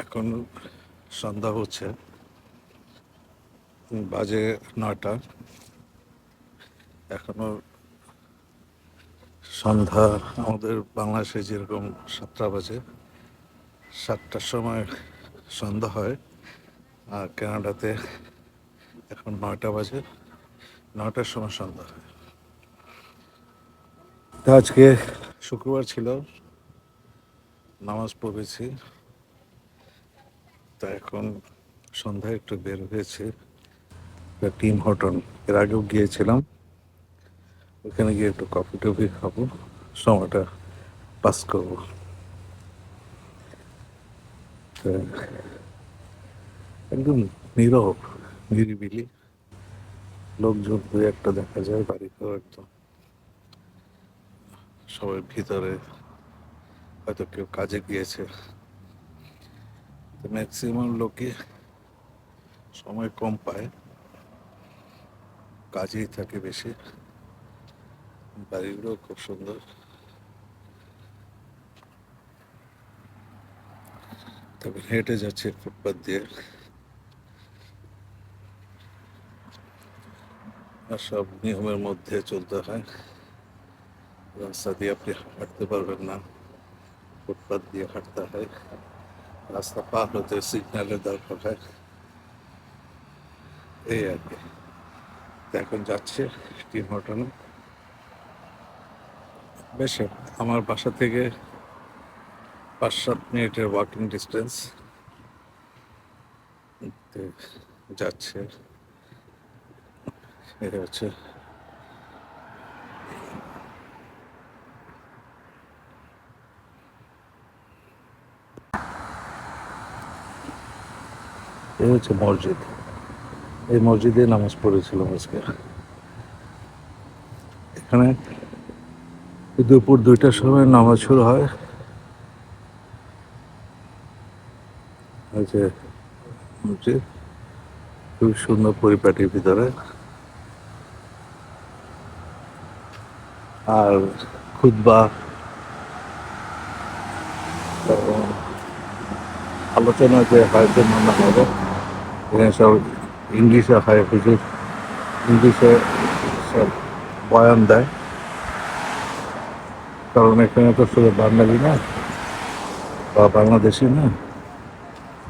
এখন সন্ধ্যা হচ্ছে। বাজে নয়টা। এখনও সন্ধ্যা। আমাদের বাংলাদেশে যেরকম সাতটা বাজে, সাতটার সময় সন্ধ্যা হয়। আর কানাডাতে এখন নয়টা বাজে, নয়টার সময় সন্ধ্যা হয়। আজকে শুক্রবার ছিল, নামাজ পড়েছি। তা এখন সন্ধ্যায় একটু বের হয়েছে। টিম হটন, এর আগেও গিয়েছিলাম। ওখানে গিয়ে একটু কফি টফি খাব, সময়টা পাস করব। একদম নীরব, নিরিবিলি লোকজন দুই একটা দেখা যায় বাড়িতেও একদম। সবাই ভিতরে, হয়তো কেউ কাজে গিয়েছে। তো ম্যাক্সিমাম লোকে সময় কম পায়। কাজেই থাকে বেশি। বাড়িগুলো খুব সুন্দর। তবে হেঁটে যাচ্ছে ফুটপাথ দিয়ে। আর সব নিয়মের মধ্যে চলতে হয়। রাস্তা দিয়ে আপনি হাঁটতে পারবেন না। ফুটপাথ দিয়ে হাঁটতে হয়। রাস্তা পার হতে সিগন্যালের দরকার হয়। এই আর কি। এখন যাচ্ছে টিম হটনে বেশ, আমার বাসা থেকে পাঁচ সাত মিনিটের ওয়াকিং ডিস্টেন্স যাচ্ছে। এই হচ্ছে এই হচ্ছে মসজিদ। এই মসজিদে নামাজ পড়েছিলাম আজকে। এখানে দুপুর দুইটার সময় নামাজ শুরু হয়। যে মসজিদ, খুব সুন্দর পরিপাটির ভিতরে। আর খুদ্া আলোচনা যে হয় যে মানা হবে। এখানে সব ইংলিশে হয় হুজুর ইংলিশে সব বয়ান দেয়। কারণ এখানে তো শুধু বাঙালি না, বা বাংলাদেশি না,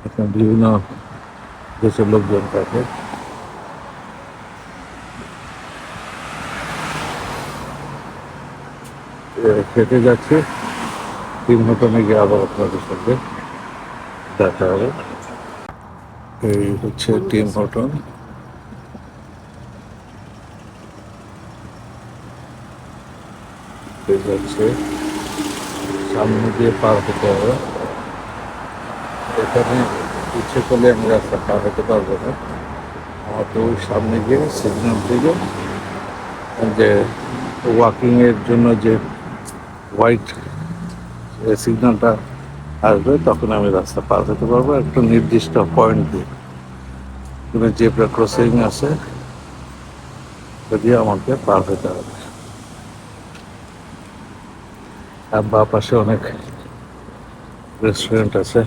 এখানে বিভিন্ন দেশের লোকজন থাকে। খেতে যাচ্ছে। তিন মতনে গিয়ে আবার আপনাদের সঙ্গে দেখা হবে। এই হচ্ছে টিম হটন সামনে দিয়ে পার হতে হবে। এখানে ইচ্ছে করলে আমি রাস্তা পার হতে পারব না। আমাকে ওই সামনে গিয়ে সিগন্যাল দিকে যে ওয়াকিংয়ের জন্য যে হোয়াইট সিগন্যালটা আসবে, তখন আমি রাস্তা পার হতে পারব। একটা নির্দিষ্ট পয়েন্ট দিয়ে। কিন্তু জেব্রা ক্রসিং আছে দিয়ে আমাকে পার হতে হবে। আর বা পাশে অনেক রেস্টুরেন্ট আছে।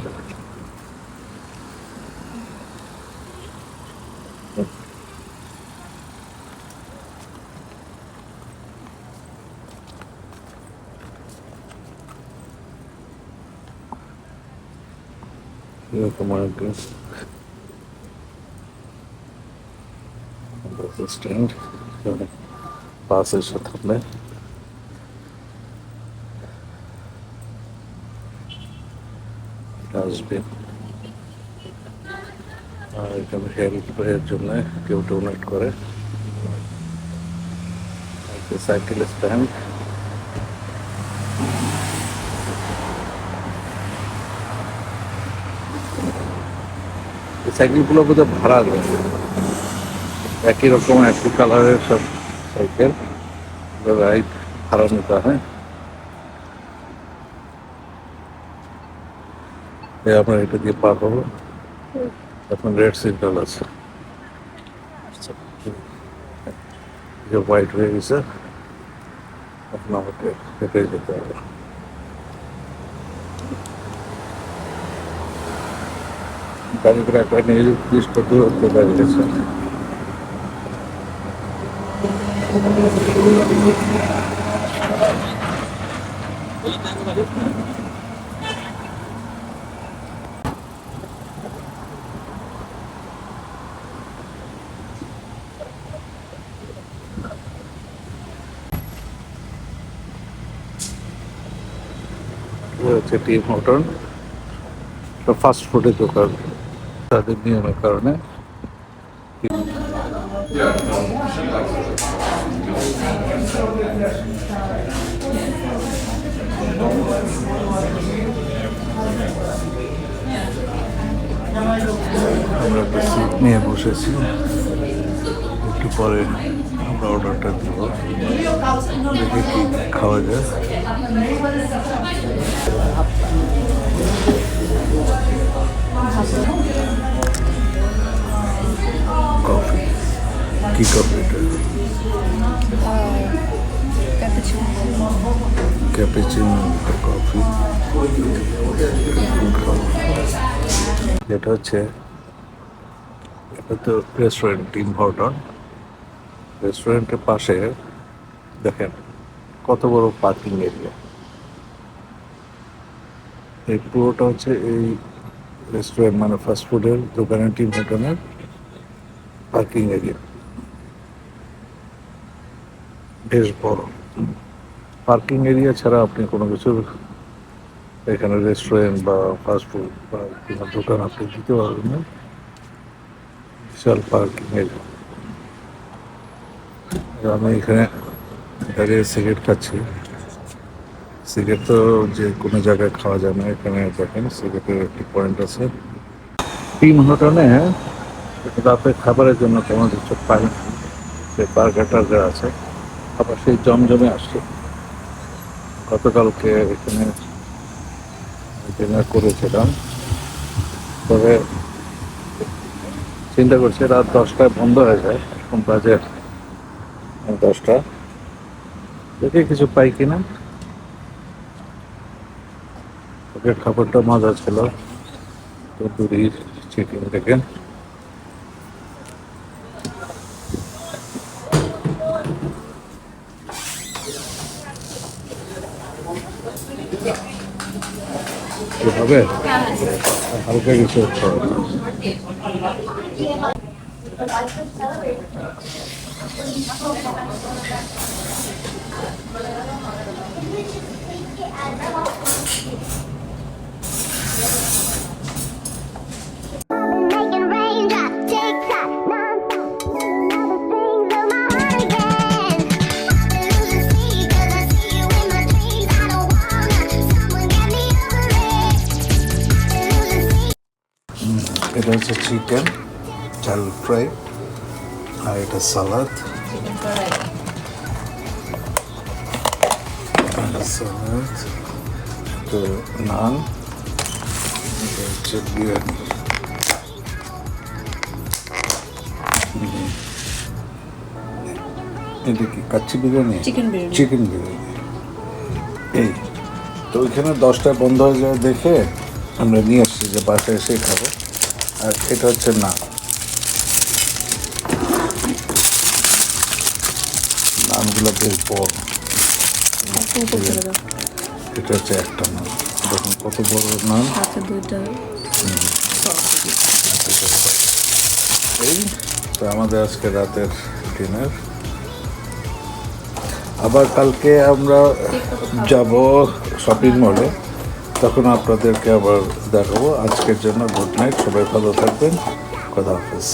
এরকম আগে বাস স্ট্যান্ড বাস এসে থাকলে আসবে আর এখানে হেল্পের জন্য কেউ ডোনেট করে সাইকেল স্ট্যান্ড সাইকেলগুলো বোধহয় ভাড়া দেয় একই রকম, একই কালারের সব সাইকেল। রাইড ভাড়া নিতে হয়। আমরা এটা দিয়ে পার হব। এখন রেড সিগন্যাল আছে। হোয়াইট হয়ে গেছে। এখন আমাকে যেতে হবে। কারিগর একটা নির্দিষ্ট দূরত্ব দাঁড়িয়েছে এ হচ্ছে টিম হোটেল ফাস্ট ফুডের দোকান তাদের নিয়মের কারণে। আমরা একটা সিট নিয়ে বসেছি। একটু পরে আমরা অর্ডারটা দেব। দেখি কি খাওয়া যায়। কি কফি এটা? ক্যাপুচিনো কফি এটা হচ্ছে, এটা তো রেস্টুরেন্ট টিম হর্টন রেস্টুরেন্টের পাশে, দেখেন, কত বড় পার্কিং এরিয়া এই পুরোটা হচ্ছে এই রেস্টুরেন্ট মানে ফাস্ট ফুডের দোকানের টিম হর্টনের পার্কিং এরিয়া বেশ বড়। পার্কিং এরিয়া ছাড়া আপনি কোনো কিছু এখানে রেস্টুরেন্ট বা ফাস্টফুড বা কোনো দোকান আপনি দিতে পারবেন না। বিশাল পার্কিং এরিয়া। আমি এখানে দাঁড়িয়ে সিগারেট খাচ্ছি। সিগারেট তো যে কোনো জায়গায় খাওয়া যায় না। এখানে দেখেন সিগারেটের একটি পয়েন্ট আছে। তিন হোটেলে রাতে খাবারের জন্য তেমন কিছু পাই। যে বার্গার টার্গার আছে। আবার সেই জমজমে আসছে। গতকালকে এখানে ডিনার করেছিলাম। তবে চিন্তা করছি, রাত দশটায় বন্ধ হয়ে যায়। এখন বাজে দশটা। দেখে কিছু পাই কিনা। ওকে খাবারটা মজা ছিল। তন্দুরির চিকেন থেকে কি হবে হালকা কিছু খাওয়া এটা হচ্ছে চিকেন চাল ফ্রাই আর এটা সালাদ সালাদ তো নান এটা হচ্ছে বিরিয়ানি। এটা কি কাচ্চি বিরিয়ানি? চিকেন বিরিয়ানি। এই তো ওইখানে দশটায় বন্ধ হয়ে যাওয়া দেখে আমরা নিয়ে আসছি যে বাসায় এসে খাব। আর এটা হচ্ছে না। নানগুলো বেশ বড়। দাও। এটা হচ্ছে একটা নান দেখুন কত বড় নান দুইটা। এই তো আমাদের আজকে রাতের ডিনার আবার কালকে আমরা যাব শপিং মলে তখন আপনাদেরকে আবার দেখাবো। আজকের জন্য গুড নাইট সবাই ভালো থাকবেন। কথা হাফেজ।